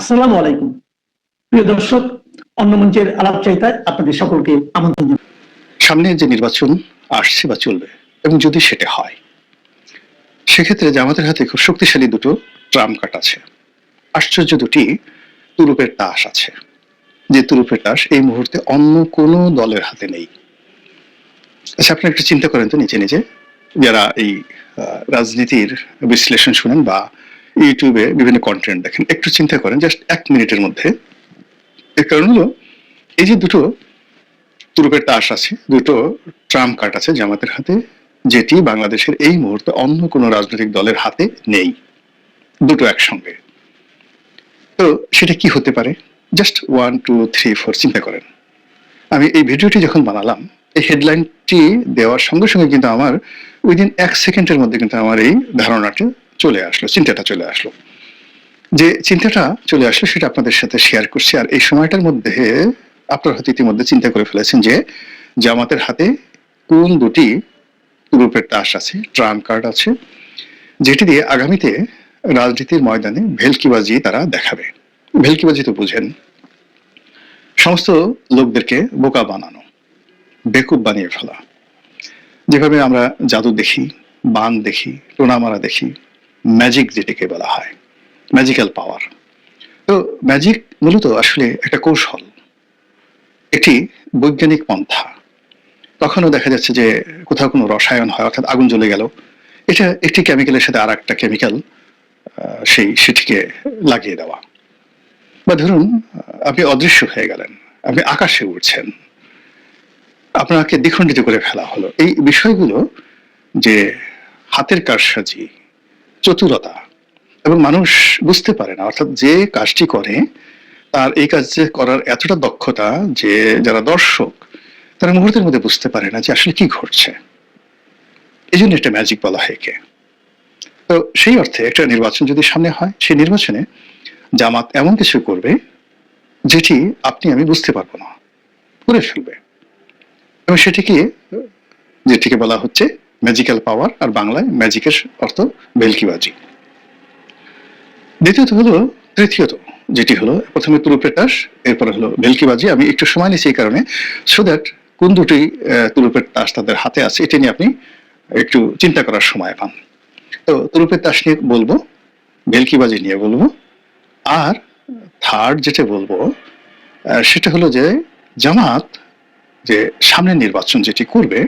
আসসালামু আলাইকুম। প্রিয় দর্শক, অন্য মঞ্চের আলাপচারিতায় আপনাদের সকলকে আমন্ত্রণ। সামনে যে নির্বাচন আসছে বা চলবে, এবং যদি সেটা হয়, সেক্ষেত্রে জামাতের হাতে খুব শক্তিশালী দুটো ট্রাম কার্ড আছে। আশ্চর্য দুটি তুরুপের তাস আছে। যে তুরুপের তাস এই মুহূর্তে অন্য কোনো দলের হাতে নেই। আচ্ছা আপনি একটু চিন্তা করেন তো নিচে নিজে যারা এই রাজনীতির বিশ্লেষণ শুনেন বা ইউটিউবে বিভিন্ন কন্টেন্ট দেখেন। একটু চিন্তা করেন জাস্ট এক মিনিটের মধ্যে। এর কারণ হলো, এই যে দুটো তুরুপের তাস আছে, দুটো ট্রাম্প কার্ড আছে জামাতের হাতে, যেটি বাংলাদেশের এই মুহূর্তে অন্য কোনো রাজনৈতিক দলের হাতে নেই। দুটো একসঙ্গে। তো সেটা কি হতে পারে? Just one two three four চিন্তা করেন। আমি এই ভিডিওটি যখন বানালাম, এই হেডলাইনটি দেওয়ার সঙ্গে সঙ্গে কিন্তু আমার উইদিন এক সেকেন্ডের মধ্যে কিন্তু আমার এই ধারণাটা চলে আসলো, চিন্তাটা চলে আসলো। যে চিন্তাটা চলে আসলো সেটা আপনাদের সাথে শেয়ার করছি। আর এই সময়টার মধ্যে আপনার হয়তো ইতিমধ্যে চিন্তা করে ফেলেছেন যে জামাতের হাতে কোন দুটি গ্রুপের তাস আছে ট্রাম কার্ড আছে, যেটি দিয়ে আগামীতে রাজনীতির ময়দানে ভেলকিবাজি তারা দেখাবে। ভেলকিবাজি তো বুঝেন। সমস্ত লোকদেরকে বোকা বানানো, বেকুব বানিয়ে ফেলা। যেভাবে আমরা জাদু দেখি, বান দেখি, টোনামারা দেখি ম্যাজিক যেটিকে বলা হয় ম্যাজিক্যাল পাওয়ার তো ম্যাজিক মূলত আসলে একটা কৌশল। এটি বৈজ্ঞানিক পন্থা। কখনো দেখা যাচ্ছে যে কোথাও কোনো রসায়ন হয়, অর্থাৎ আগুন জ্বলে গেল। এটা একটি কেমিক্যালের সাথে আর একটা কেমিক্যাল সেই, সেটিকে লাগিয়ে দেওয়া। বা ধরুন আপনি অদৃশ্য হয়ে গেলেন, আপনি আকাশে উঠছেন আপনাকে দ্বিখণ্ডিত করে ফেলা হলো। এই বিষয়গুলো যে হাতের কারসাজি চতুরতা। এবং মানুষ বুঝতে পারে না, অর্থাৎ যে কাজটি করে, তার এই কাজ করার এতটা দক্ষতা যে যারা দর্শক, তারা মুহূর্তের মধ্যে বুঝতে পারে না যে আসলে কি ঘটছে। এই জন্য একটা ম্যাজিক বলা হয় একে। তো সেই অর্থে একটা নির্বাচন যদি সামনে হয়, সেই নির্বাচনে জামাত এমন কিছু করবে, যেটি আপনি, আমি বুঝতে পারব না। করে ফেলবে। এবং সেটিকে, যেটিকে বলা হচ্ছে ম্যাজিক্যাল পাওয়ার আর বাংলায় ম্যাজিকের অর্থ ভেলকিবাজি দ্বিতীয়ত হলো, তৃতীয়ত, যেটি হলো প্রথমে তুরুপেটাস এরপরে হলো ভেলকিবাজি আমি একটু সময় নিচ্ছি এই কারণে সো দ্যাট কোন দুটি তুরুপের তাস তাদের হাতে আছে, এটা নিয়ে আপনি একটু চিন্তা করার সময় পান। তো তুরুপের তাস নিয়ে বলব ভেলকিবাজি নিয়ে বলব, আর থার্ড যেটা বলব সেটা হলো যে জামাত যে সামনের নির্বাচন যেটি করবে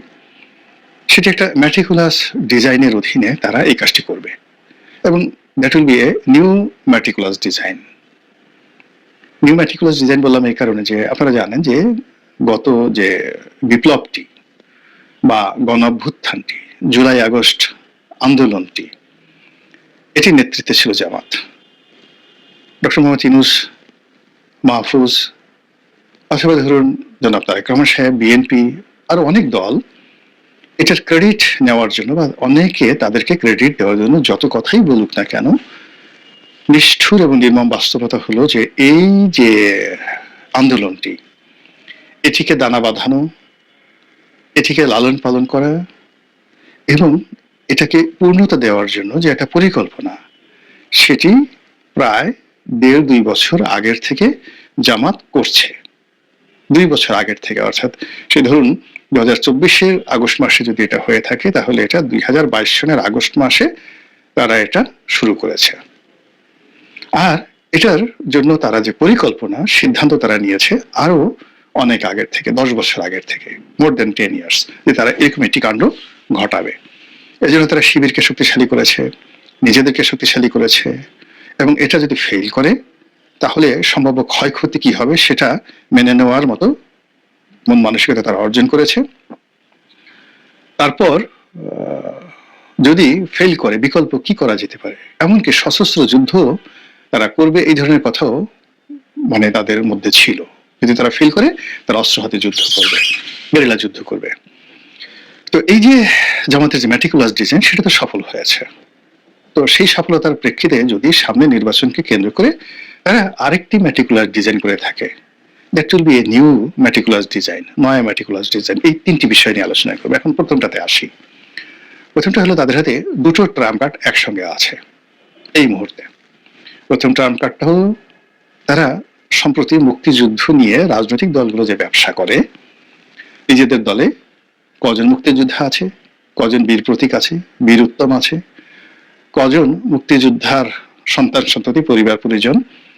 সেটি একটা ম্যাটিকুলাস ডিজাইনের অধীনে তারা এই কাজটি করবে। এবং that will be a new meticulous design new meticulous design বললাম এই কারণে যে আপনারা জানেন যে গত যে বিপ্লবটি বা গণঅভ্যুত্থানটি, জুলাই, আগস্ট আন্দোলনটি এটির নেতৃত্বে ছিল জামাত। ডক্টর মোহাম্মদ ইনুস মাহফুজ অথবা ধরুন জনাব তারেক রহমান সাহেব, বিএনপি আরও অনেক দল এটার ক্রেডিট নেওয়ার জন্য বা অনেকে তাদেরকে ক্রেডিট দেওয়ার জন্য যত কথাই বলুক না কেন, নিষ্ঠুর এবং নির্মম বাস্তবতা হলো যে এই যে আন্দোলনটি, এটিকে দানা বাঁধানো, এটিকে লালন পালন করা এবং এটাকে পূর্ণতা দেওয়ার জন্য যে একটা পরিকল্পনা, সেটি প্রায় দেড় দুই বছর আগের থেকে জামাত করছে। দুই বছর আগের থেকে, অর্থাৎ সে ধরুন দু হাজার চব্বিশের আগস্ট মাসে যদি এটা হয়ে থাকে, তাহলে এটা দুই হাজার বাইশ সনের আগস্ট মাসে তারা এটা শুরু করেছে। আর এটার জন্য তারা যে পরিকল্পনা, সিদ্ধান্ত তারা নিয়েছে আরও অনেক আগের থেকে, দশ বছর আগের থেকে, মোর দেন টেন ইয়ার্স, যে তারা এরকম একটি কাণ্ড ঘটাবে। এই জন্য তারা শিবিরকে শক্তিশালী করেছে, নিজেদেরকে শক্তিশালী করেছে এবং এটা যদি ফেল করে তাহলে সম্ভাব্য ক্ষয়ক্ষতি কি হবে সেটা মেনে নেওয়ার মতো মন মানসিকতা তারা অর্জন করেছে। তারপর যদি ফেল করে, বিকল্প কি করা যেতে পারে? এমনকি সশস্ত্র যুদ্ধ তারা করবে, এই ধরনের কথাও মানে তাদের মধ্যে ছিল। যদি তারা ফেল করে, তারা অস্ত্র হাতে যুদ্ধ করবে গেরিলা যুদ্ধ করবে। তো এই যে জামাতের যে ম্যাটিকুলাস ডিজাইন সেটা তো সফল হয়েছে। তো সেই সফলতার প্রেক্ষিতে যদি সামনে নির্বাচনকে কেন্দ্র করে তারা আরেকটি ম্যাটিকুলার ডিজাইন করে থাকে। That will be a new meticulous design নয়া ম্যাটিকুলাস ডিজাইন এই তিনটি বিষয় নিয়ে আলোচনা করব। এখন প্রথমটাতে আসি। প্রথমটা হলো তাদের হাতে দুটো ট্রাম কার্ড একসঙ্গে আছে, এই মুহূর্তে। প্রথম ট্রাম কার্ডটা হলো তারা সম্প্রতি মুক্তিযুদ্ধ নিয়ে রাজনৈতিক দলগুলো যে ব্যবসা করে, নিজেদের দলে কজন মুক্তিযোদ্ধা আছে, কজন বীর প্রতীক আছে, বীর উত্তম আছে, কজন মুক্তিযোদ্ধার সন্তান সন্ততি পরিবার পরিজন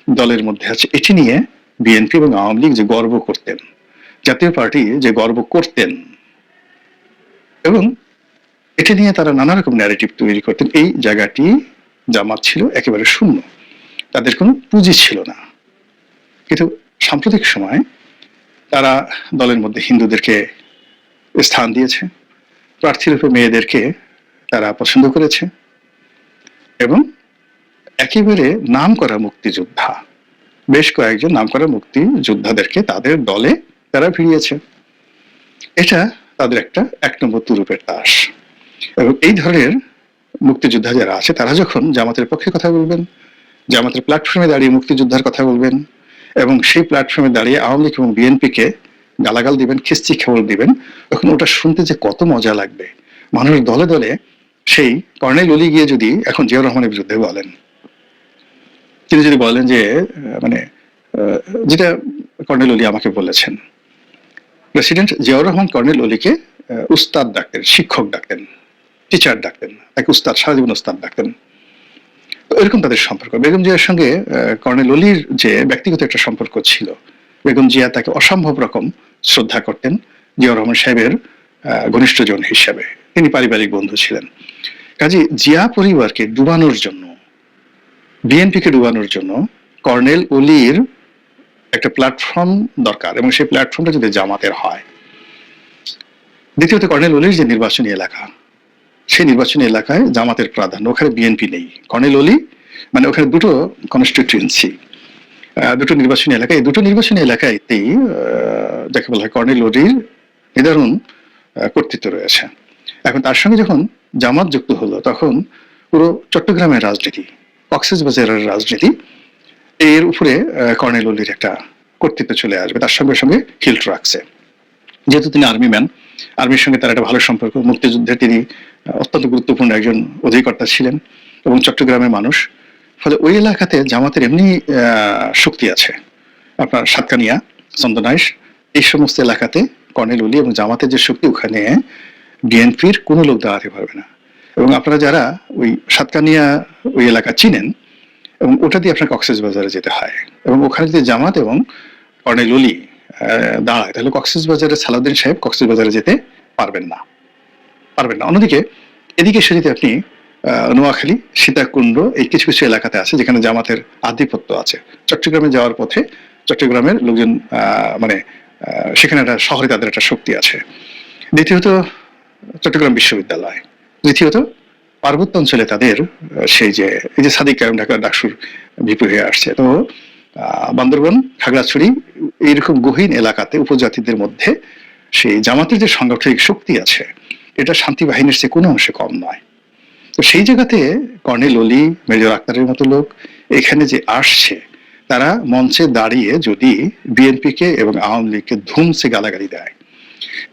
দলের মধ্যে আছে। এটি নিয়ে বিএনপি এবং আওয়ামী লীগ যে গর্ব করতেন, জাতীয় পার্টি যে গর্ব করতেন, এবং এটা নিয়ে তারা নানা রকম ন্যারেটিভ তৈরি করতেন। এই জায়গাটি জামাত ছিল একেবারে শূন্য। তাদের কোনো পুঁজি ছিল না। কিন্তু সাম্প্রতিক সময় তারা দলের মধ্যে হিন্দুদেরকে স্থান দিয়েছে, প্রার্থীরূপে মেয়েদেরকে তারা পছন্দ করেছে, এবং একেবারে নাম করা মুক্তিযোদ্ধা। বেশ কয়েকজন নাম করা মুক্তিযোদ্ধাদেরকে তাদের দলে তারা ফিরিয়েছে এটা তাদের একটা এক নম্বর তুরুপের তাস। এবং এই ধরনের মুক্তিযোদ্ধা যারা আছে, তারা যখন জামাতের পক্ষে কথা বলবেন, জামাতের প্ল্যাটফর্মে দাঁড়িয়ে মুক্তিযোদ্ধার কথা বলবেন, এবং সেই প্ল্যাটফর্মে দাঁড়িয়ে আওয়ামী লীগ এবং বিএনপিকে গালাগাল দিবেন, খিস্তি খেবল দিবেন, তখন ওটা শুনতে যে কত মজা লাগবে। মানুষ দলে দলে সেই কর্নেল অলি গিয়ে যদি এখন জিয়াউর রহমানের বিরুদ্ধে বলেন তিনি যদি বলেন যে মানে যেটা কর্নেল অলি আমাকে বলেছেন, প্রেসিডেন্ট জিয়াউর রহমান কর্নেল অলিকে উস্তাদ ডাকতেন, শিক্ষক ডাকতেন, টিচার ডাকতেন, এক উস্তাদ, সারা জীবন উস্তাদ ডাকতেন। এরকম তাদের সম্পর্ক। বেগম জিয়ার সঙ্গে কর্নেল অলির যে ব্যক্তিগত একটা সম্পর্ক ছিল, বেগম জিয়া তাকে অসম্ভব রকম শ্রদ্ধা করতেন, জিয়াউর রহমান সাহেবের ঘনিষ্ঠজন হিসাবে। তিনি পারিবারিক বন্ধু ছিলেন। কাজে জিয়া পরিবারকে ডুবানোর জন্য বিএনপিকে ডুবানোর জন্য কর্নেল অলির একটা প্ল্যাটফর্ম দরকার এবং সেই প্ল্যাটফর্মটা যদি জামাতের হয়। দ্বিতীয়ত কর্নেল অলির যে নির্বাচনী এলাকা সেই নির্বাচনী এলাকায় জামাতের প্রাধান্য ওখানে বিএনপি নেই। কর্নেল অলি মানে ওখানে দুটো কনস্টিটিউয়েন্সি দুটো নির্বাচনী এলাকা এই দুটো নির্বাচনী এলাকাতেই আহ, যাকে বলা হয় কর্নেল অলির নিদারুণ কর্তৃত্ব রয়েছে। এখন তার সঙ্গে যখন জামাত যুক্ত হলো তখন পুরো চট্টগ্রামের রাজনীতি কক্সেস বাজারের রাজনীতি, এর উপরে কর্নেল অলির একটা কর্তৃত্ব চলে আসবে, তার সঙ্গে সঙ্গে হিল্ট রাখছে যেহেতু তিনি আর্মি ম্যান, আর্মির সঙ্গে তার একটা ভালো সম্পর্ক, মুক্তিযুদ্ধে তিনি অত্যন্ত গুরুত্বপূর্ণ একজন অধিকর্তা ছিলেন এবং চট্টগ্রামের মানুষ। ফলে ওই এলাকাতে জামাতের এমনি শক্তি আছে। আপনার সাতকানিয়া, চন্দনাইশ, এই সমস্ত এলাকাতে কর্নেল উলি এবং জামাতের যে শক্তি, ওখানে বিএনপির কোনো লোক দাঁড়াতে পারবে না। এবং আপনারা যারা ওই সাতকানিয়া ওই এলাকা চিনেন এবং ওটা দিয়ে আপনার কক্সেস বাজারে যেতে হয় এবং ওখানে যদি জামাত এবং কর্নেল উলি দাঁড়ায়, তাহলে কক্সেস বাজারে সালাউদ্দিন সাহেব কক্সেস বাজারে যেতে পারবেন না পারবেন না। অন্যদিকে, এদিকে সে যদি আপনি নোয়াখালী, সীতাকুণ্ড, এই কিছু কিছু এলাকাতে আছে যেখানে জামাতের আধিপত্য আছে। চট্টগ্রামে যাওয়ার পথে চট্টগ্রামের লোকজন মানে সেখানে একটা শহরে তাদের একটা শক্তি আছে। দ্বিতীয়ত, চট্টগ্রাম বিশ্ববিদ্যালয়। তৃতীয়ত পার্বত্য অঞ্চলে তাদের সেই যে, এই যে সাদিক কায়ম ঢাকা ডাকসুর ভিপি হয়ে আসছে। তো বান্দরবন, খাগড়াছড়ি, এইরকম গহীন এলাকাতে উপজাতিদের মধ্যে সেই জামাতের যে সাংগঠনিক শক্তি আছে, এটা শান্তি বাহিনীর চেয়ে কোনো অংশে কম নয়। তো সেই জায়গাতে কর্নেল অলি, মেজর আক্তারের মতো লোক এখানে যে আসছে, তারা মঞ্চে দাঁড়িয়ে যদি বিএনপিকে এবং আওয়ামী লীগকে ধুমসে গালাগালি দেয়,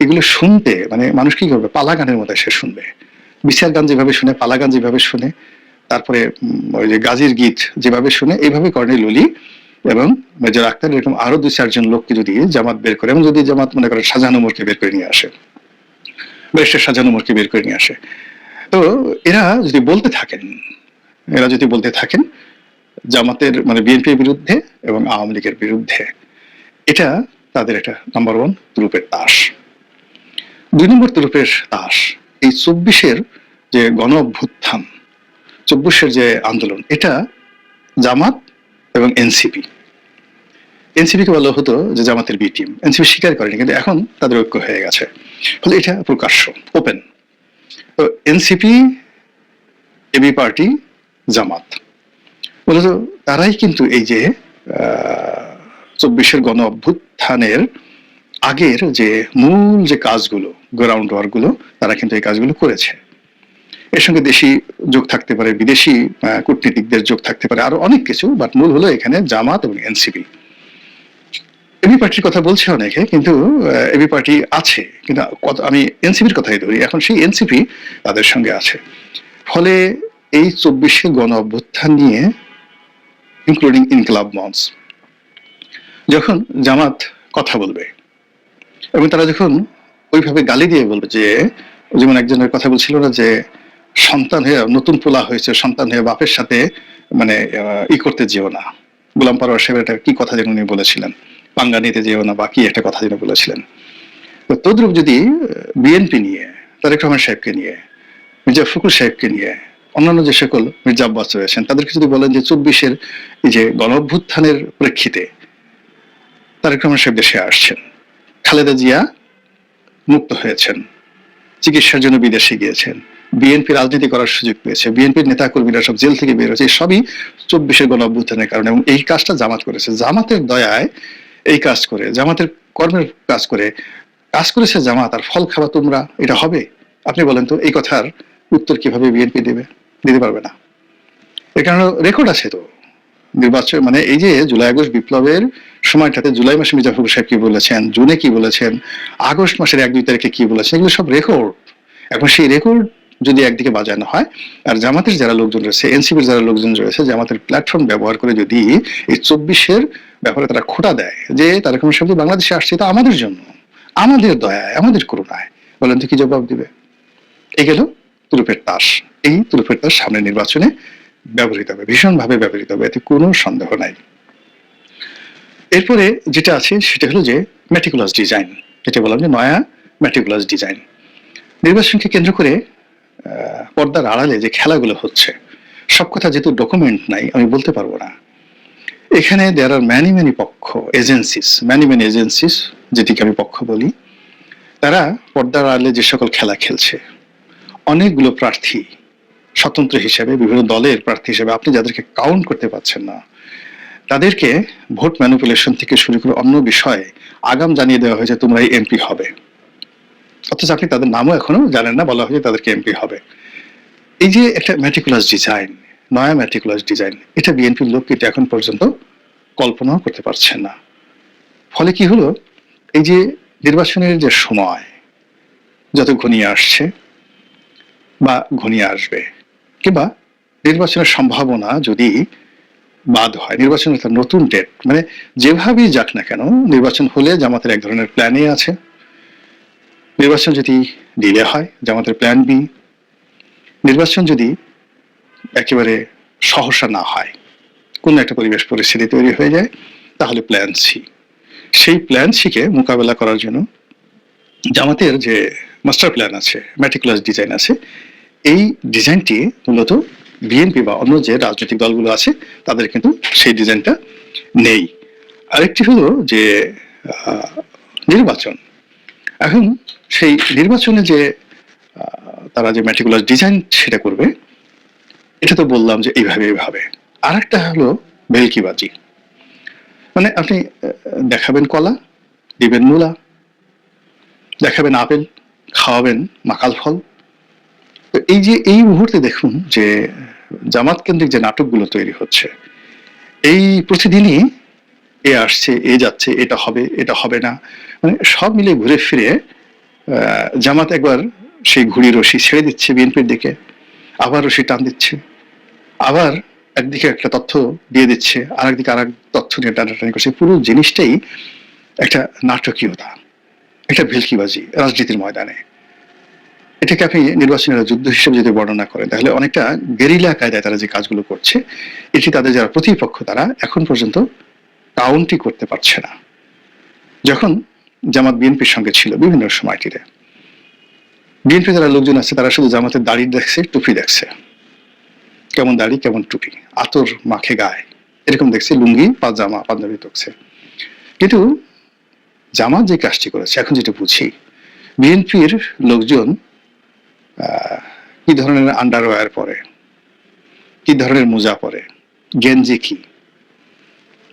এগুলো শুনতে মানে মানুষ কি করবে? পালা গানের মতো সে শুনবে। বিচার গান যেভাবে শুনে পালা গান যেভাবে শুনে, তারপরে ওই যে গাজীর গীত যেভাবে শুনে, এইভাবে কর্নেল লুলি এবং মেজর আক্তার এরকম আরও দুই চারজন লোককে যদি জামাত বের করে, এবং যদি জামাত মনে করে শাহজাহান উমরকে বের করে নিয়ে আসে ব্যারিস্টার সাজানো উমরকে বের করে নিয়ে আসে। তো এরা যদি বলতে থাকেন, এরা যদি বলতে থাকেন, জামাতের মানে বিএনপির বিরুদ্ধে এবং আওয়ামী লীগের বিরুদ্ধে, এটা তাদের একটা নাম্বার ওয়ান তুরুপের তাস। দুই নম্বর তুরুপের তাস। এই চব্বিশের যে গণ অভ্যুত্থান চব্বিশের যে আন্দোলন, এটা জামাত এবং এনসিপি। এনসিপি কে বলা হতো যে জামাতের বি টিম। এনসিপি স্বীকার করেনি, কিন্তু এখন তাদের ঐক্য হয়ে গেছে। ফলে এটা প্রকাশ্য, ওপেন। তো এনসিপি, এবি পার্টি, জামাত। মূলত তারাই কিন্তু এই যে চব্বিশের গণ অভ্যুত্থানের আগের যে মূল যে কাজগুলো গ্রাউন্ড ওয়ার্কগুলো তারা কিন্তু এই কাজগুলো করেছে। এর সঙ্গে দেশি যোগ থাকতে পারে, বিদেশি কূটনীতিকদের যোগ থাকতে পারে, আরও অনেক কিছু বাট মূল হলো এখানে জামাত এবং এনসিপি। এবি পার্টির কথা বলছে অনেকে, কিন্তু এবি পার্টি আছে, কিন্তু আমি এনসিপির কথাই ধরি, এখন সেই এনসিপি তাদের সঙ্গে আছে। ফলে এই চব্বিশে গণ অভ্যুত্থান নিয়ে ইনক্লুডিং ইনকলাব মঞ্চ যখন জামাত কথা বলবে এবং তারা যখন ওইভাবে গালি দিয়ে বলবে যে, যেমন একজনের কথা বলছিল না যে, সন্তান হয়ে নতুন পোলা হয়েছে, সন্তান হয়ে বাপের সাথে মানে ই করতে যেও না। গোলাম পারোয়ার সাহেব একটা কি কথা যেন উনি বলেছিলেন? পাঙ্গা নিতে যেও না বা কি একটা কথা যেন বলেছিলেন। তো তদ্রুপ যদি বিএনপি নিয়ে, তারেক রহমান সাহেবকে নিয়ে, মির্জা ফখরুল সাহেবকে নিয়ে, অন্যান্য যে সকল মির্জা আব্বাস রয়েছেন, তাদেরকে যদি বলেন যে, চব্বিশের এই যে গণ প্রেক্ষিতে তারেক রহমান সাহেব দেশে আসছেন খালেদা জিয়া মুক্ত হয়েছেন, চিকিৎসার জন্য বিদেশে গিয়েছেন, বিএনপি রাজনীতি করার সুযোগ পেয়েছে, বিএনপির নেতা কর্মীরা সব জেল থেকে বের হয়েছে সবই চব্বিশের গণ অভ্যুত্থানের কারণে এবং এই কাজটা জামাত করেছে। জামাতের দয়ায় এই কাজ করে, জামাতের কর্মের কাজ করে, কাজ করেছে জামাত, আর ফল খাওয়া তোমরা, এটা হবে? আপনি বলেন তো, এই কথার উত্তর কীভাবে বিএনপি দেবে, দিতে পারবে না? এর কারণে রেকর্ড আছে তো। নির্বাচন মানে এই যে জুলাই, আগস্ট বিপ্লবের সময়টাতে জুলাই মাসে মির্জা ফখরুল সাহেব কি বলেছেন, জুনে কি বলেছেন, আগস্ট মাসের এক, দুই তারিখে কি বলেছেন, এগুলো সব রেকর্ড এখন সেই রেকর্ড যদি একদিকে বাজানো হয়, আর জামাতের যারা লোকজন রয়েছে, এনসিপির যারা লোকজন রয়েছে, জামাতের প্ল্যাটফর্ম ব্যবহার করে যদি এই চব্বিশের ব্যাপারে তারা খোটা দেয়, যে তারা কোনো সাহেব বাংলাদেশে আসছে তো আমাদের জন্য, আমাদের দয়ায়, আমাদের করুণায়, বলেন তো কি জবাব দিবে? এই গেল তুরুপের তাস, এই তুরুপের তাস সামনে নির্বাচনে ব্যবহৃত হবে, ভীষণভাবে ব্যবহৃত হবে, এতে কোনো সন্দেহ নাই। এরপরে যেটা আছে সেটা হলো যে ম্যাটিকুলাস ডিজাইন যেটা বললাম যে নয়া ম্যাটিকুলাস ডিজাইন নির্বাচনকে কেন্দ্র করে পর্দার আড়ালে যে খেলাগুলো হচ্ছে, সব কথা যেহেতু ডকুমেন্ট নাই, আমি বলতে পারব না। এখানে দেয়ার আর ম্যানি ম্যানি পক্ষ এজেন্সিস ম্যানি ম্যানি এজেন্সিস যেটিকে আমি পক্ষ বলি, তারা পর্দার আড়ালে যে সকল খেলা খেলছে, অনেকগুলো প্রার্থী স্বতন্ত্র হিসেবে, বিভিন্ন দলের প্রার্থী হিসেবে আপনি যাদেরকে কাউন্ট করতে পারছেন না, তাদেরকে ভোট ম্যানিপুলেশন থেকে শুরু করে অন্য বিষয়ে আগাম জানিয়ে দেওয়া হয়েছে তোমরা এমপি হবে। অথচ আপনি তাদের নামও এখনও জানেন না, বলা হয়েছে তাদেরকে এমপি হবে। এই যে একটা ম্যাটিকুলাস ডিজাইন নয়া ম্যাটিকুলাস ডিজাইন এটা বিএনপির লোক কিন্তু এখন পর্যন্ত কল্পনাও করতে পারছেন না। ফলে কি হলো? এই যে নির্বাচনের যে সময়, যত ঘনিয়ে আসছে বা ঘনিয়ে আসবে কিংবা নির্বাচনের সম্ভাবনা যদি বাদ হয়, নির্বাচনের একটা নতুন ডেট মানে যেভাবেই যাক না কেন, নির্বাচন হলে জামাতের এক ধরনের প্ল্যানে আছে। নির্বাচন যদি ডিলে হয়, জামাতের প্ল্যান বি নির্বাচন যদি একেবারে সহসা না হয়, কোন একটা পরিবেশ পরিস্থিতি তৈরি হয়ে যায়, তাহলে প্ল্যান সি সেই প্ল্যান সিকে মোকাবেলা করার জন্য জামাতের যে মাস্টার প্ল্যান আছে ম্যাটিকুলাস ডিজাইন আছে এই ডিজাইনটি মূলত বিএনপি বা অন্য যে রাজনৈতিক দলগুলো আছে, তাদের কিন্তু সেই ডিজাইনটা নেই। আরেকটি হলো যে নির্বাচন। এখন সেই নির্বাচনে যে তারা যে ম্যাটিকুলার ডিজাইন সেটা করবে, এটা তো বললাম যে এইভাবে এইভাবে আর একটা হলো ভেলকিবাজি। মানে আপনি দেখাবেন কলা, দিবেন মূলা, দেখাবেন আপেল, খাওয়াবেন মাকাল ফল তো এই যে, এই মুহূর্তে দেখুন যে জামাত কেন্দ্রিক যে নাটকগুলো তৈরি হচ্ছে, এই প্রতিদিনই এ আসছে, এ যাচ্ছে, এটা হবে এটা হবে না। মানে সব মিলে ঘুরে ফিরে জামাত একবার সেই ঘুড়ি রশি ছেড়ে দিচ্ছে বিএনপির দিকে, আবার রশি টান দিচ্ছে, আবার একদিকে একটা তথ্য দিয়ে দিচ্ছে আর একদিকে আর এক তথ্য নিয়ে টানাটানি করছে। পুরো জিনিসটাই একটা নাটকীয়তা, একটা ভেলকিবাজি রাজনীতির ময়দানে। এটাকে আপনি নির্বাচনের যুদ্ধ হিসেবে যদি বর্ণনা করেন, তাহলে অনেকটা গেরিলা কায়দায় তারা যে কাজগুলো করছে, এটি তাদের যারা প্রতিপক্ষ, তারা এখন পর্যন্ত কাউন্টই করতে পারছে না। যখন জামাত বিএনপির সঙ্গে ছিল বিভিন্ন সময়টিতে, বিএনপি যারা লোকজন আছে, তারা শুধু জামাতের দাড়ি দেখছে, টুপি দেখছে। কেমন দাড়ি, কেমন টুপি, আতর মাখে গায়ে, এরকম দেখছে, লুঙ্গি, পাজামা, পাঞ্জাবি দেখছে। কিন্তু জামাত যে কাজটি করেছে, এখন যেটা বুঝি, বিএনপির লোকজন কি ধরনের আন্ডারওয়্যার পরে? কি ধরনের মোজা পরে? গেঞ্জি কি?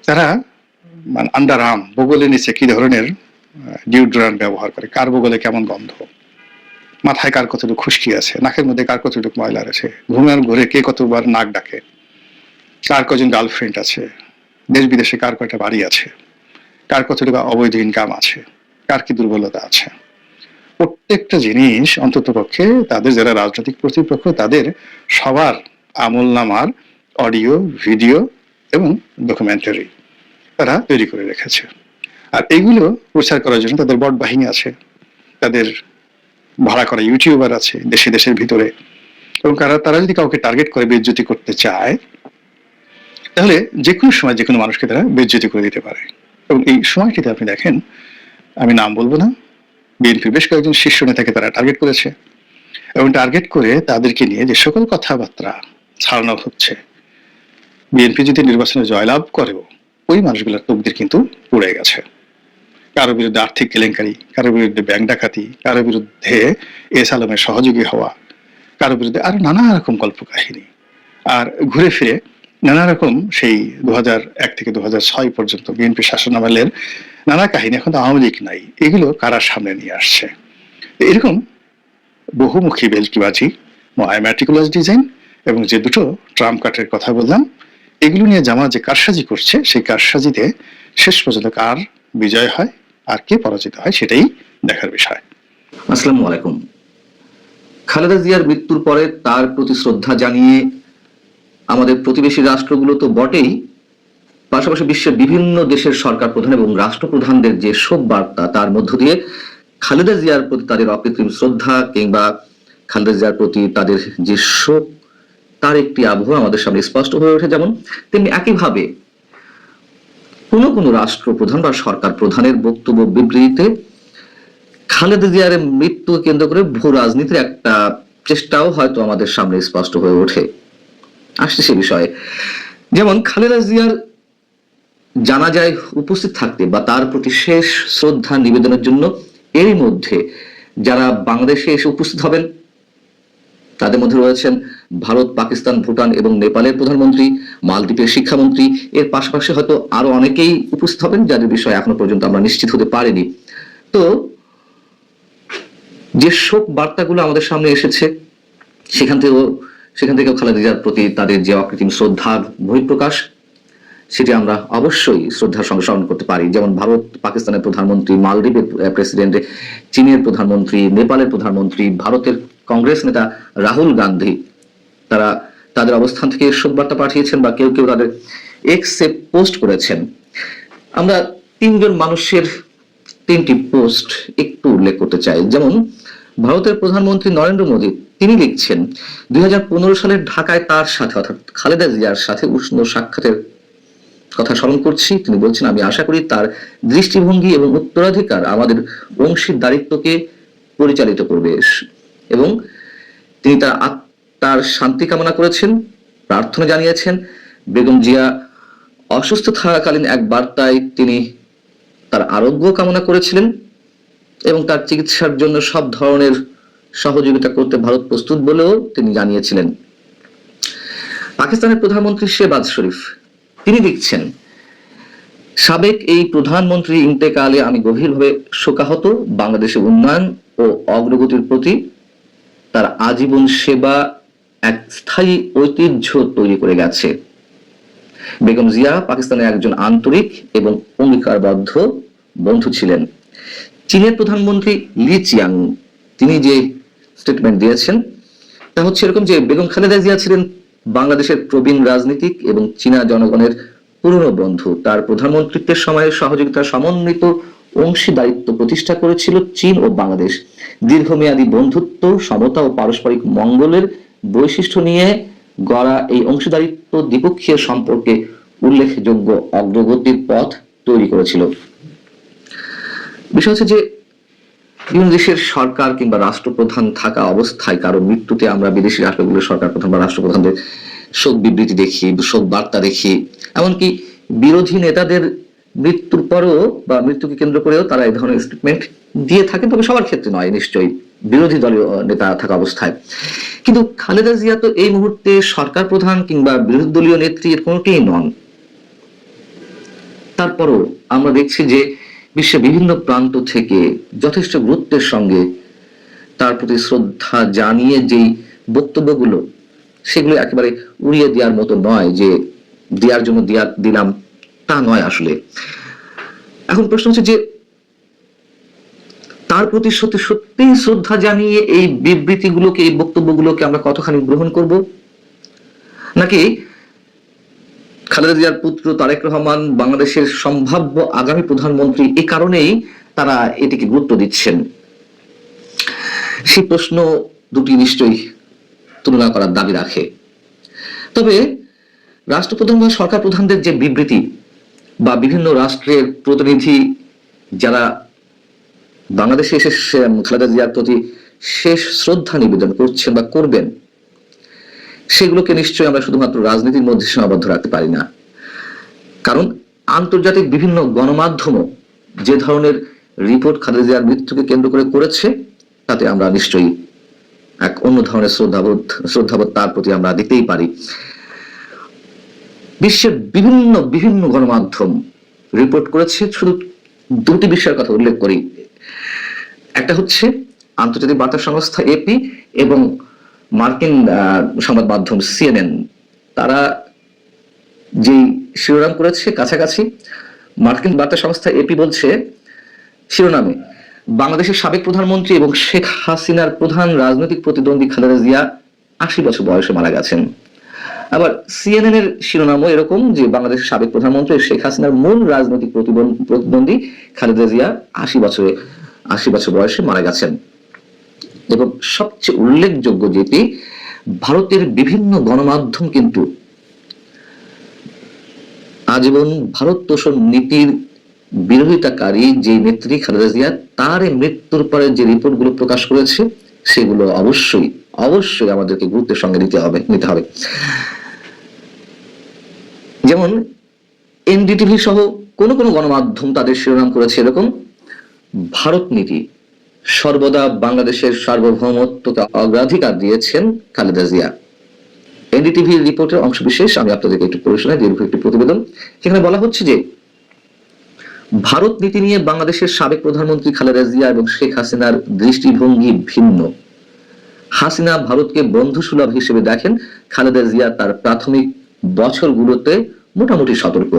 তারা মানে আন্ডার আর্ম বগলের নিচে কি ধরনের ডিউড্রান্ট ব্যবহার করে? কার বগলে কেমন গন্ধ? মাথায় কার কতটুকু খুশকি আছে? নাকের মধ্যে কার কতটুকু ময়লা আছে? ঘুমের ঘরে কে কতবার নাক ডাকে? কার কজন গার্লফ্রেন্ড আছে? দেশ বিদেশে কার কয়টা বাড়ি আছে? কার কতটুকু অবৈধ ইনকাম আছে? কার কি দুর্বলতা আছে? প্রত্যেকটা জিনিস অন্তত পক্ষে তাদের যারা রাজনৈতিক প্রতিপক্ষ তাদের সবার আমল নামার অডিও, ভিডিও এবং ডকুমেন্টারি তারা তৈরি করে রেখেছে। আর এগুলো প্রচার করার জন্য তাদের বট বাহিনী আছে, তাদের ভাড়া করা ইউটিউবার আছে দেশে দেশের ভিতরে। এবং তারা তারা যদি কাউকে টার্গেট করে বেজ্জতি করতে চায়, তাহলে যে কোনো সময় যে কোনো মানুষকে তারা বেজ্জতি করে দিতে পারে। এবং এই সময়টিতে আপনি দেখেন, আমি নাম বলব না বিএনপির বেশ কয়েকজন শীর্ষ নেতাকে তারা টার্গেট করেছে এবং টার্গেট করে তাদেরকে নিয়ে যে সকল কথাবার্তা ছাড়ানো হচ্ছে, বিএনপি যদি নির্বাচনে জয়লাভ করেও ওই মানুষগুলোর তকদির কিন্তু পড়ে গেছে। কারও বিরুদ্ধে আর্থিক কেলেঙ্কারি, কারও বিরুদ্ধে ব্যাংক ডাকাতি, কারও বিরুদ্ধে এস আলমের সহযোগী হওয়া, কারও বিরুদ্ধে আরও নানা রকম গল্প কাহিনী আর ঘুরে ফিরে নানা রকম সেই দু থেকে দু পর্যন্ত বিএনপি শাসনামলের নানা কাহিনী এখন তো আওয়ামী লীগ নাই, এগুলো কারার সামনে নিয়ে আসছে? এরকম বহুমুখী বেলকিবাজি ম্যাটিকুলাস ডিজাইন এবং যে দুটো ট্রাম্প কার্ডের কথা বললাম, এগুলো নিয়ে জামা যে কারসাজি করছে, সেই কারসাজিতে শেষ পর্যন্ত কার বিজয় হয়, আর কে পরাজিত হয় সেটাই দেখার বিষয়। আসসালামু আলাইকুম। খালেদা জিয়ার মৃত্যুর পরে তার প্রতি শ্রদ্ধা জানিয়ে আমাদের প্রতিবেশী রাষ্ট্রগুলো তো বটেই পাশাপাশি বিশ্বের বিভিন্ন দেশের সরকার প্রধান এবং রাষ্ট্রপ্রধানদের যে শোক বার্তা, তার মধ্য দিয়ে খালেদা জিয়ার প্রতি তাদের অকৃত্রিম শ্রদ্ধা কিংবা খালেদা জিয়ার প্রতি তাদের যে শোক, তার একটি আবহাওয়া আমাদের সামনে স্পষ্ট হয়ে ওঠে। যেমন তেমনি একইভাবে কোন কোন রাষ্ট্রপ্রধান বা সরকার প্রধানের বক্তব্য বিবৃতিতে খালেদা জিয়ার মৃত্যু কেন্দ্র করে ভূ রাজনীতির একটা চেষ্টাও হয়তো আমাদের সামনে স্পষ্ট হয়ে ওঠে। আসছে সে বিষয়ে। যেমন খালেদা জিয়ার জানা যায় উপস্থিত থাকতে বা তার প্রতি শেষ শ্রদ্ধা নিবেদনের জন্য এরই মধ্যে যারা বাংলাদেশে এসে উপস্থিত হবেন, তাদের মধ্যে রয়েছেন ভারত, পাকিস্তান, ভুটান এবং নেপালের প্রধানমন্ত্রী, মালদ্বীপের শিক্ষামন্ত্রী। এর পাশাপাশি হয়তো আরও অনেকেই উপস্থিত হবেন যাদের বিষয়ে এখনও পর্যন্ত আমরা নিশ্চিত হতে পারিনি। তো যে শোক বার্তাগুলো আমাদের সামনে এসেছে, সেখান থেকেও সেখান থেকেও খালেদা জিয়ার প্রতি তাদের যে অকৃত্রিম শ্রদ্ধার বহিঃপ্রকাশ সেটি আমরা অবশ্যই শ্রদ্ধার সঙ্গে স্মরণ করতে পারি। যেমন ভারত, পাকিস্তানের প্রধানমন্ত্রী, মালদ্বীপের প্রেসিডেন্ট, চীনের প্রধানমন্ত্রী, নেপালের প্রধানমন্ত্রী, ভারতের কংগ্রেস নেতা রাহুল গান্ধী, তারা তাদের অবস্থান থেকে শোক বার্তা পাঠিয়েছেন বা কেউ কেউ তাদের এক্সে পোস্ট করেছেন। আমরা তিনজন মানুষের তিনটি পোস্ট একটু উল্লেখ করতে চাই। যেমন, ভারতের প্রধানমন্ত্রী নরেন্দ্র মোদী, তিনি লিখছেন, দুই সালের ঢাকায় তার সাথে অর্থাৎ খালেদা জিয়ার সাথে উষ্ণ সাক্ষাতের কথা স্মরণ করছি। তিনি বলছেন, আমি আশা করি তার দৃষ্টিভঙ্গি এবং উত্তরাধিকার আমাদের অংশীদারিত্বকে পরিচালিত করবে। এবং তিনি তার আত্মার শান্তি কামনা করেছেন, প্রার্থনা জানিয়েছেন। বেগম জিয়া অসুস্থ থাকাকালীন এক বার্তায় তিনি তার আরোগ্য কামনা করেছিলেন এবং তার চিকিৎসার জন্য সব ধরনের সহযোগিতা করতে ভারত প্রস্তুত বলেও তিনি জানিয়েছিলেন। পাকিস্তানের প্রধানমন্ত্রী শেবাজ শরীফ তিনি লিখছেন, সাবেক এই প্রধানমন্ত্রী ইন্তেকালে আমি গভীরভাবে শোকাহত। বাংলাদেশের উন্নয়ন ও অগ্রগতির প্রতি তার আজীবন সেবা এক স্থায়ী ঐতিহ্য তৈরি করে গেছে। বেগম জিয়া পাকিস্তানের একজন আন্তরিক এবং অঙ্গীকারবদ্ধ বন্ধু ছিলেন। চীনের প্রধানমন্ত্রী লি চিয়াং, তিনি যে স্টেটমেন্ট দিয়েছেন, তা হচ্ছে এরকম যে বেগম খালেদা জিয়া ছিলেন বাংলাদেশের প্রবীণ রাজনীতিক এবং চীনা জনগণের পুরনো বন্ধু। তার প্রধানমন্ত্রীত্বের সময়ে সহযোগিতার সমন্বিত অংশীদারিত্ব প্রতিষ্ঠা করেছিল চীন ও বাংলাদেশ। দীর্ঘমেয়াদী বন্ধুত্ব, সমতা ও পারস্পরিক মঙ্গলের বৈশিষ্ট্য নিয়ে গড়া এই অংশীদারিত্ব দ্বিপক্ষীয় সম্পর্কে উল্লেখযোগ্য অগ্রগতির পথ তৈরি করেছিল। বিষয় হচ্ছে যে বিভিন্ন দেশের সরকার কিংবা রাষ্ট্রপ্রধান থাকা অবস্থায় কারও মৃত্যুতে আমরা বিদেশি রাষ্ট্রগুলোর সরকার প্রধান বা রাষ্ট্রপ্রধানদের শোক বিবৃতি দেখি, শোক বার্তা দেখি। এমনকি বিরোধী নেতাদের মৃত্যুর পরেও বা মৃত্যুকে কেন্দ্র করেও তারা এই ধরনের স্টেটমেন্ট দিয়ে থাকেন, তবে সবার ক্ষেত্রে নয়, নিশ্চয়ই বিরোধী দলীয় নেতা থাকা অবস্থায়। কিন্তু খালেদা জিয়া তো এই মুহূর্তে সরকার প্রধান কিংবা বিরোধী দলীয় নেত্রী এর কোনোটিই নন। তারপরও আমরা দেখছি যে বিশ্বের বিভিন্ন প্রান্ত থেকে যথেষ্ট গুরুত্বের সঙ্গে তার প্রতি শ্রদ্ধা জানিয়ে যেই বক্তব্যগুলো, সেগুলো একেবারে উড়িয়ে দেওয়ার মতো নয় যে দেওয়ার জন্য দিলাম তা নয় আসলে। এখন প্রশ্ন হচ্ছে যে তার প্রতি সত্যি সত্যিই শ্রদ্ধা জানিয়ে এই বিবৃতিগুলোকে, এই বক্তব্যগুলোকে আমরা কতখানি গ্রহণ করব? নাকি খালেদা জিয়ার পুত্র তারেক রহমান বাংলাদেশের সম্ভাব্য আগামী প্রধানমন্ত্রী এ কারণেই তারা এটিকে গুরুত্ব দিচ্ছেন। সেই প্রশ্ন দুটি নিশ্চয়ই তুলনা করার দাবি রাখে। তবে রাষ্ট্রপ্রধান বা সরকার প্রধানদের যে বিবৃতি বা বিভিন্ন রাষ্ট্রের প্রতিনিধি যারা বাংলাদেশে এসে খালেদা জিয়ার প্রতি শেষ শ্রদ্ধা নিবেদন করছেন বা করবেন সেগুলোকে নিশ্চয়ই আমরা শুধুমাত্র রাজনীতির মধ্যে সীমাবদ্ধ রাখতে পারি না। কারণ আন্তর্জাতিক বিভিন্ন গণমাধ্যমও যে ধরনের রিপোর্ট খালেদা জিয়ার মৃত্যুকে কেন্দ্র করে করেছে, তাতে আমরা নিশ্চয়ই এক অন্য ধরনের শ্রদ্ধাবোধ শ্রদ্ধাবোধ তার প্রতি আমরা দিতেই পারি। বিশ্বের বিভিন্ন বিভিন্ন গণমাধ্যম রিপোর্ট করেছে, শুধু দুটি বিষয়ের কথা উল্লেখ করি। একটা হচ্ছে আন্তর্জাতিক বার্তা সংস্থা এপি এবং মার্কিন সংবাদ মাধ্যম সিএনএন তারা যেই শিরোনাম করেছে কাছাকাছি, মার্কিন বার্তা সংস্থা এপি বলছে, শিরোনামে, বাংলাদেশের সাবেক প্রধানমন্ত্রী এবং শেখ হাসিনার প্রধান রাজনৈতিক প্রতিদ্বন্দ্বী খালেদা জিয়া আশি বছর বয়সে মারা গেছেন। আবার সিএনএন এর শিরোনামও এরকম যে বাংলাদেশের সাবেক প্রধানমন্ত্রী শেখ হাসিনার মূল রাজনৈতিক প্রতিদ্বন্দ্বী খালেদা জিয়া আশি বছরে, আশি বছর বয়সে মারা গেছেন। এবং সবচেয়ে উল্লেখযোগ্য যেটি, ভারতের বিভিন্ন গণমাধ্যম কিন্তু আজীবন ভারত তোষণ নীতির বিরোধিতাকারী যে নেত্রী খালেদা জিয়া, তার মৃত্যুর পরে যে রিপোর্টগুলো প্রকাশ করেছে, সেগুলো অবশ্যই অবশ্যই আমাদেরকে গুরুত্বের সঙ্গে নিতে হবে নিতে হবে। যেমন, এনডিটিভি সহ কোন কোন গণমাধ্যম তাদের শিরোনাম করেছে এরকম, ভারত নীতি। সর্বদা বাংলাদেশের সার্বভৌমত্বকে অগ্রাধিকার দিয়েছেন খালেদা জিয়া। এনডিটিভির রিপোর্টের অংশ বিশেষ, আমি আপনাদেরকে একটু পড়ে শোনাই, দীর্ঘ একটি প্রতিবেদন। সেখানে বলা হচ্ছে যে, ভারত নীতি নিয়ে বাংলাদেশের সাবেক প্রধানমন্ত্রী খালেদা জিয়া এবং শেখ হাসিনার দৃষ্টিভঙ্গি ভিন্ন। হাসিনা ভারতকে বন্ধু সুলভ হিসেবে দেখেন, খালেদা জিয়া তার প্রাথমিক বছরগুলোতে মোটামুটি সতর্ক।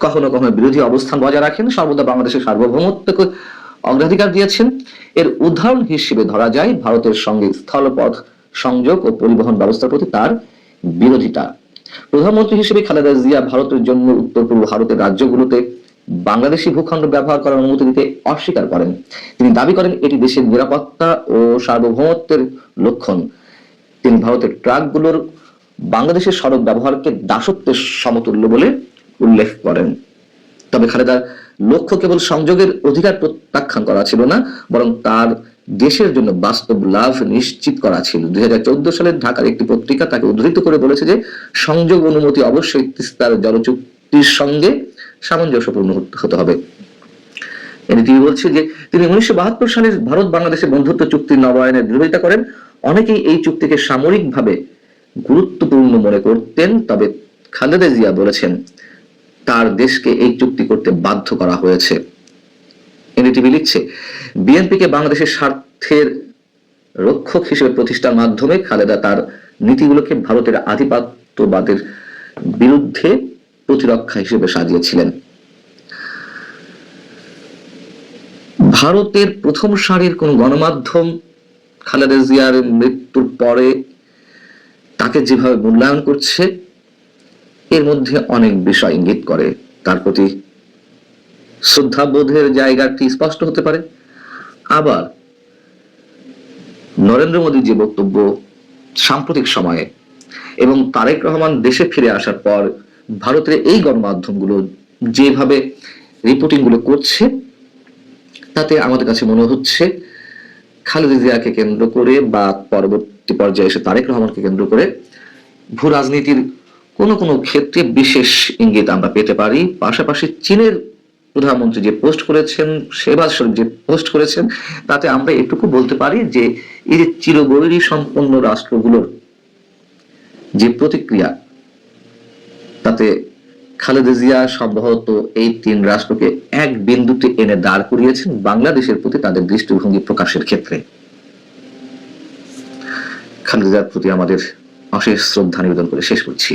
কখনো কখনো বিরোধী অবস্থান বজায় রাখেন, সর্বদা বাংলাদেশের সার্বভৌমত্বকে অগ্রাধিকার দিয়েছেন। এর উদাহরণ হিসেবে ধরা যায় ভারতের সঙ্গে স্থলপথ সংযোগ ও পরিবহন ব্যবস্থার প্রতি তার বিরোধিতা। প্রধানমন্ত্রী হিসেবে খালেদা জিয়া ভারতের জন্য উত্তর পূর্ব ভারতের রাজ্যগুলোতে বাংলাদেশি ভূখণ্ড ব্যবহার করার অনুমতি দিতে অস্বীকার করেন। তিনি দাবি করেন, এটি দেশের নিরাপত্তা ও সার্বভৌমত্বের লক্ষণ। তিনি ভারতের ট্রাকগুলোর বাংলাদেশের সড়ক ব্যবহারকে দাসত্বের সমতুল্য বলে উল্লেখ করেন। তবে খালেদার লক্ষ্য কেবল সংযোগের অধিকার প্রত্যাখ্যান করা ছিল না, বরং তার দেশের জন্য বাস্তব লাভ নিশ্চিত করা ছিল। দুই সালের ঢাকার একটি পত্রিকা তাকে উদ্ধৃত করে বলেছে যে, সংযোগ অনুমতি অবশ্যই তিস্তার জলচুক্তির সঙ্গে সামঞ্জস্যপূর্ণ হতে হবে। এনডিটিভি বলছে যে, তিনি উনিশশো বাহাত্তর সালের ভারত বাংলাদেশের বন্ধুত্ব চুক্তির নবায়নের বিরোধিতা করেন। অনেকেই এই চুক্তিকে সামরিকভাবে গুরুত্বপূর্ণ মনে করতেন, তবে খালেদা জিয়া বলেছেন তার দেশকে এই চুক্তি করতে বাধ্য করা হয়েছে। এনডিটিভি লিখছে, বিএনপিকে বাংলাদেশের স্বার্থের রক্ষক হিসেবে প্রতিষ্ঠার মাধ্যমে খালেদা তার নীতিগুলোকে ভারতের আধিপত্যবাদের বিরুদ্ধে প্রতিরক্ষা হিসেবে সাজিয়েছিলেন। ভারতের প্রথম সারির কোন গণমাধ্যম খালেদা জিয়ার মৃত্যুর পরে তাকে যেভাবে মূল্যায়ন করছে এর মধ্যে অনেক বিষয় ইঙ্গিত করে। তার প্রতি শ্রদ্ধাবোধের জায়গাটি স্পষ্ট হতে পারে। আবার নরেন্দ্র মোদীর যে বক্তব্য সাম্প্রতিক সময়ে এবং তারেক রহমান দেশে ফিরে আসার পর ভারতের এই গণমাধ্যমগুলো যেভাবে রিপোর্টিংগুলো করছে, তাতে আমাদের কাছে মনে হচ্ছে খালেদা জিয়াকে কেন্দ্র করে বা পরবর্তী পর্যায়ে এসে তারেক রহমানকে কেন্দ্র করে ভূ রাজনীতির কোনো কোনো ক্ষেত্রে বিশেষ ইঙ্গিত আমরা পেতে পারি। পাশাপাশি চীনের প্রধানমন্ত্রী যে পোস্ট করেছেন, শেহবাজ শরীফ যে পোস্ট করেছেন, তাতে আমরা এটুকু বলতে পারি যে এই যে চিরবৈরী সম্পন্ন রাষ্ট্রগুলোর যে প্রতিক্রিয়া, তাতে খালেদা জিয়া সম্ভবত এই তিন রাষ্ট্রকে এক বিন্দুতে এনে দাঁড় করিয়েছেন বাংলাদেশের প্রতি তাদের দৃষ্টিভঙ্গি প্রকাশের ক্ষেত্রে। খালেদা জিয়ার প্রতি আমাদের অশেষ শ্রদ্ধা নিবেদন করে শেষ করছি।